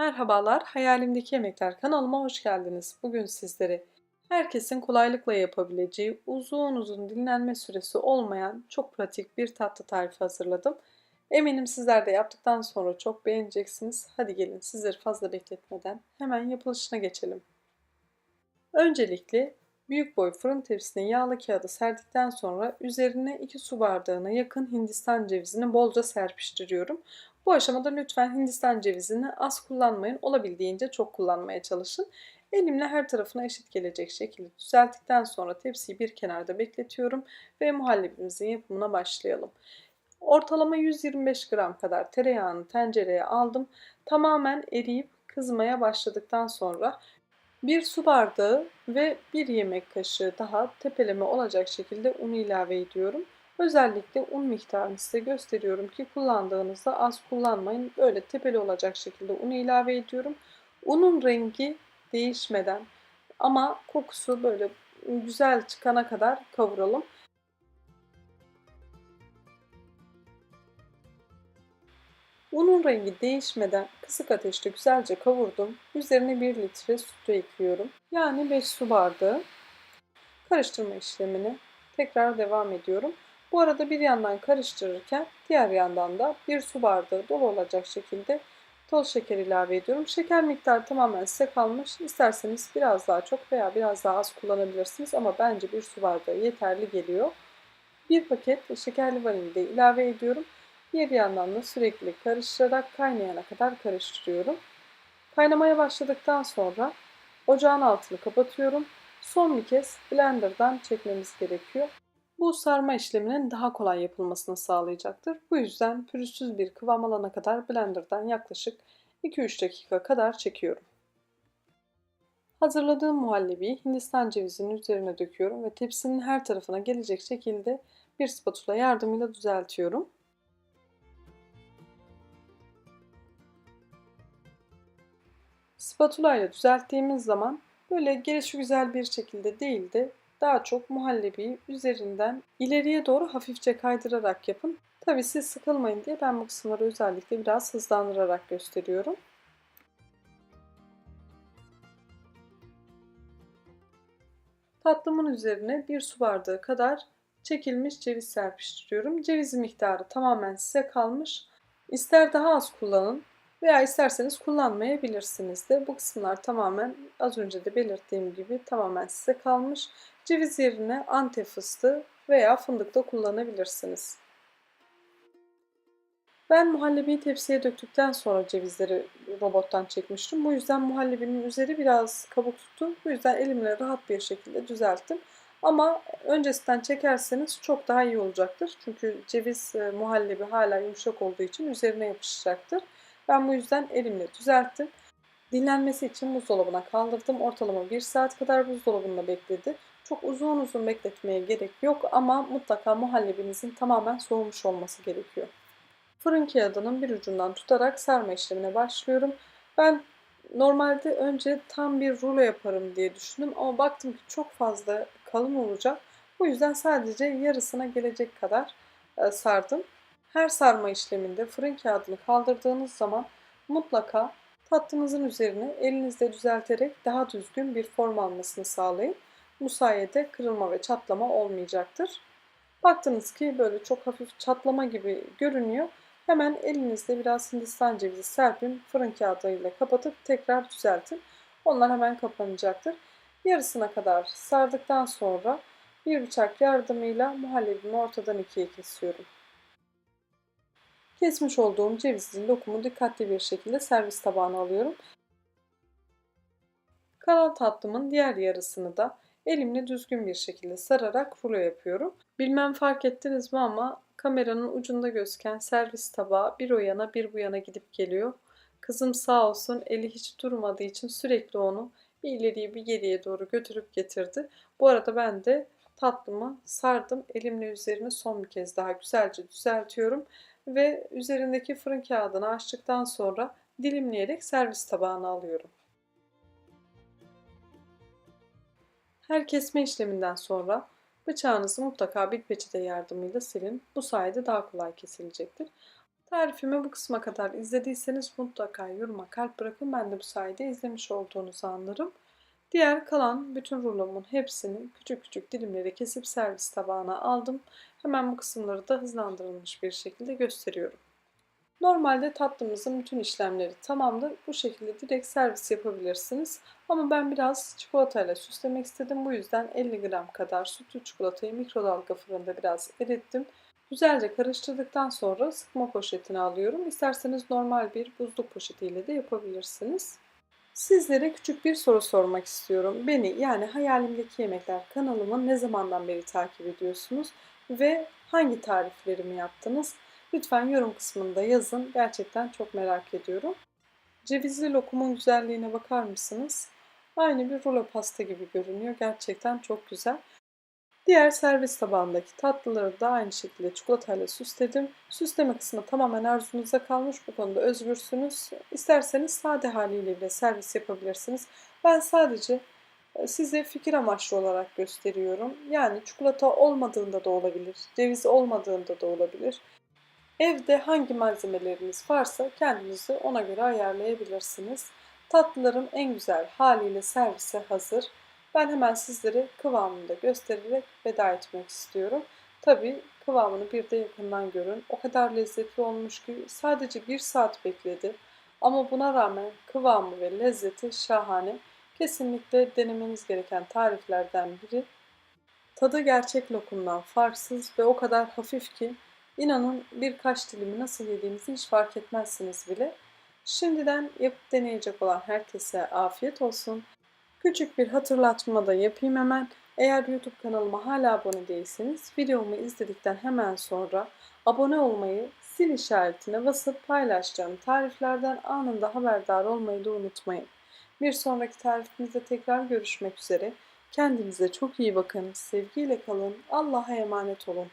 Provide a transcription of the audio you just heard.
Merhabalar, Hayalimdeki Yemekler kanalıma hoş geldiniz. Bugün sizlere herkesin kolaylıkla yapabileceği, uzun uzun dinlenme süresi olmayan çok pratik bir tatlı tarifi hazırladım. Eminim sizler de yaptıktan sonra çok beğeneceksiniz. Hadi gelin sizleri fazla bekletmeden hemen yapılışına geçelim. Öncelikle büyük boy fırın tepsisine yağlı kağıdı serdikten sonra üzerine 2 su bardağına yakın hindistan cevizini bolca serpiştiriyorum. Bu aşamada lütfen hindistan cevizini az kullanmayın. Olabildiğince çok kullanmaya çalışın. Elimle her tarafına eşit gelecek şekilde düzelttikten sonra tepsiyi bir kenarda bekletiyorum ve muhallebimizin yapımına başlayalım. Ortalama 125 gram kadar tereyağını tencereye aldım. Tamamen eriyip kızmaya başladıktan sonra bir su bardağı ve bir yemek kaşığı daha tepeleme olacak şekilde un ilave ediyorum. Özellikle un miktarını size gösteriyorum ki kullandığınızda az kullanmayın. Böyle tepeli olacak şekilde un ilave ediyorum. Unun rengi değişmeden ama kokusu böyle güzel çıkana kadar kavuralım. Unun rengi değişmeden kısık ateşte güzelce kavurdum. Üzerine 1 litre sütü ekliyorum. Yani 5 su bardağı. Karıştırma işlemini tekrar devam ediyorum. Bu arada bir yandan karıştırırken diğer yandan da bir su bardağı dolu olacak şekilde toz şeker ilave ediyorum. Şeker miktarı tamamen size kalmış. İsterseniz biraz daha çok veya biraz daha az kullanabilirsiniz ama bence bir su bardağı yeterli geliyor. Bir paket şekerli vanilya ilave ediyorum. Bir yandan da sürekli karıştırarak kaynayana kadar karıştırıyorum. Kaynamaya başladıktan sonra ocağın altını kapatıyorum. Son bir kez blenderdan çekmemiz gerekiyor. Bu sarma işleminin daha kolay yapılmasını sağlayacaktır. Bu yüzden pürüzsüz bir kıvam alana kadar blenderdan yaklaşık 2-3 dakika kadar çekiyorum. Hazırladığım muhallebiyi Hindistan cevizinin üzerine döküyorum ve tepsinin her tarafına gelecek şekilde bir spatula yardımıyla düzeltiyorum. Spatula ile düzelttiğimiz zaman böyle gelişi güzel bir şekilde değil de daha çok muhallebiyi üzerinden ileriye doğru hafifçe kaydırarak yapın. Tabi siz sıkılmayın diye ben bu kısımları özellikle biraz hızlandırarak gösteriyorum. Tatlımın üzerine bir su bardağı kadar çekilmiş ceviz serpiştiriyorum. Ceviz miktarı tamamen size kalmış. İster daha az kullanın, veya isterseniz kullanmayabilirsiniz de. Bu kısımlar tamamen az önce de belirttiğim gibi tamamen size kalmış. Ceviz yerine antep fıstığı veya fındık da kullanabilirsiniz. Ben muhallebiyi tepsiye döktükten sonra cevizleri robottan çekmiştim. Bu yüzden muhallebinin üzeri biraz kabuk tuttu. Bu yüzden elimle rahat bir şekilde düzelttim. Ama öncesinden çekerseniz çok daha iyi olacaktır. Çünkü ceviz e, muhallebi hala yumuşak olduğu için üzerine yapışacaktır. Ben bu yüzden elimle düzelttim. Dinlenmesi için buzdolabına kaldırdım. Ortalama 1 saat kadar buzdolabında bekledi. Çok uzun uzun bekletmeye gerek yok ama mutlaka muhallebinizin tamamen soğumuş olması gerekiyor. Fırın kağıdının bir ucundan tutarak sarma işlemine başlıyorum. Ben normalde önce tam bir rulo yaparım diye düşündüm ama baktım ki çok fazla kalın olacak. Bu yüzden sadece yarısına gelecek kadar e, sardım. Her sarma işleminde fırın kağıdını kaldırdığınız zaman mutlaka tatlınızın üzerine elinizle düzelterek daha düzgün bir form almasını sağlayın. Bu sayede kırılma ve çatlama olmayacaktır. Baktınız ki böyle çok hafif çatlama gibi görünüyor. Hemen elinizde biraz hindistan cevizi serpin, fırın kağıdıyla kapatıp tekrar düzeltin. Onlar hemen kapanacaktır. Yarısına kadar sardıktan sonra bir bıçak yardımıyla muhallebimi ortadan ikiye kesiyorum. Kesmiş olduğum cevizli lokumu dikkatli bir şekilde servis tabağına alıyorum. Kalan tatlımın diğer yarısını da elimle düzgün bir şekilde sararak rulo yapıyorum. Bilmem fark ettiniz mi ama kameranın ucunda gözüken servis tabağı bir o yana bir bu yana gidip geliyor. Kızım sağ olsun eli hiç durmadığı için sürekli onu bir ileriye bir geriye doğru götürüp getirdi. Bu arada ben de tatlımı sardım. Elimle üzerine son bir kez daha güzelce düzeltiyorum ve üzerindeki fırın kağıdını açtıktan sonra dilimleyerek servis tabağına alıyorum. Her kesme işleminden sonra bıçağınızı mutlaka bir peçete yardımıyla silin. Bu sayede daha kolay kesilecektir. Tarifimi bu kısma kadar izlediyseniz mutlaka yoruma kalp bırakın. Ben de bu sayede izlemiş olduğunuzu anlarım. Diğer kalan bütün rulomun hepsini küçük küçük dilimlere kesip servis tabağına aldım. Hemen bu kısımları da hızlandırılmış bir şekilde gösteriyorum. Normalde tatlımızın bütün işlemleri tamamdır. Bu şekilde direkt servis yapabilirsiniz. Ama ben biraz çikolatayla süslemek istedim. Bu yüzden 50 gram kadar sütlü çikolatayı mikrodalga fırında biraz erittim. Güzelce karıştırdıktan sonra sıkma poşetine alıyorum. İsterseniz normal bir buzluk poşetiyle de yapabilirsiniz. Sizlere küçük bir soru sormak istiyorum. Beni yani Hayalimdeki Yemekler kanalımı ne zamandan beri takip ediyorsunuz ve hangi tariflerimi yaptınız? Lütfen yorum kısmında yazın. Gerçekten çok merak ediyorum. Cevizli lokumun güzelliğine bakar mısınız? Aynı bir rulo pasta gibi görünüyor. Gerçekten çok güzel. Diğer servis tabağındaki tatlıları da aynı şekilde çikolatayla süsledim. Süsleme kısmı tamamen arzunuza kalmış. Bu konuda özgürsünüz. İsterseniz sade haliyle bile servis yapabilirsiniz. Ben sadece e, size fikir amaçlı olarak gösteriyorum. Yani çikolata olmadığında da olabilir, ceviz olmadığında da olabilir. Evde hangi malzemeleriniz varsa kendinizi ona göre ayarlayabilirsiniz. Tatlılarım en güzel haliyle servise hazır. Ben hemen sizlere kıvamını da göstererek veda etmek istiyorum. Tabii kıvamını bir de yakından görün. O kadar lezzetli olmuş ki sadece bir saat bekledi. Ama buna rağmen kıvamı ve lezzeti şahane. Kesinlikle denemeniz gereken tariflerden biri. Tadı gerçek lokumdan farksız ve o kadar hafif ki inanın birkaç dilimi nasıl yediğinizi hiç fark etmezsiniz bile. Şimdiden yapıp deneyecek olan herkese afiyet olsun. Küçük bir hatırlatma da yapayım hemen. Eğer YouTube kanalıma hala abone değilseniz videomu izledikten hemen sonra abone olmayı, sil işaretine basıp paylaşacağım tariflerden anında haberdar olmayı da unutmayın. Bir sonraki tarifimizde tekrar görüşmek üzere. Kendinize çok iyi bakın. Sevgiyle kalın. Allah'a emanet olun.